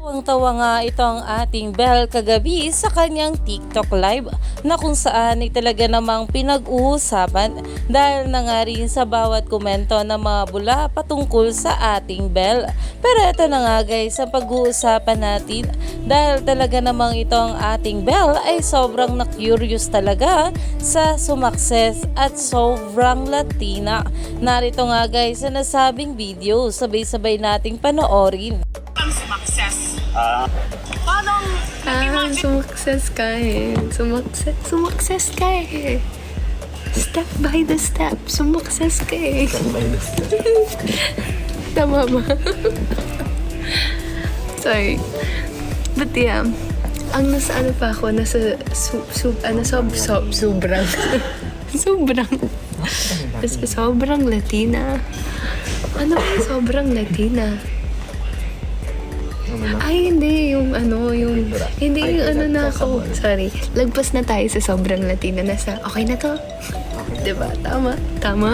Tuwang-tawa nga itong ating Belle kagabi sa kanyang TikTok live na kung saan ay talaga namang pinag-uusapan dahil na nga rin sa bawat komento ng mga bula patungkol sa ating Belle. Pero ito na nga guys, sa pag-uusapan natin dahil talaga namang itong ating Belle ay sobrang na-curious talaga sa sumakses at sobrang Latina. Narito nga guys sa nasabing video, sabay-sabay nating panoorin. ang sumakses. Ah, Parang Ah, sumakses ka eh. Sumakses, sumakses ka eh. Step by the step, sumakses ka eh. Tama ba? Sorry. But yeah, ang nasa ano pa ako, nasa sub, sub, ano, sob, sob, sobrang. sobrang. Nasa sobrang Latina. Ano ba yung sobrang Latina? Ay, hindi. Yung ano, yung... Hindi yung ano na ako. Sorry. Lagpas na tayo sa sobrang Latina na sa, okay na to. Diba? Tama. Tama.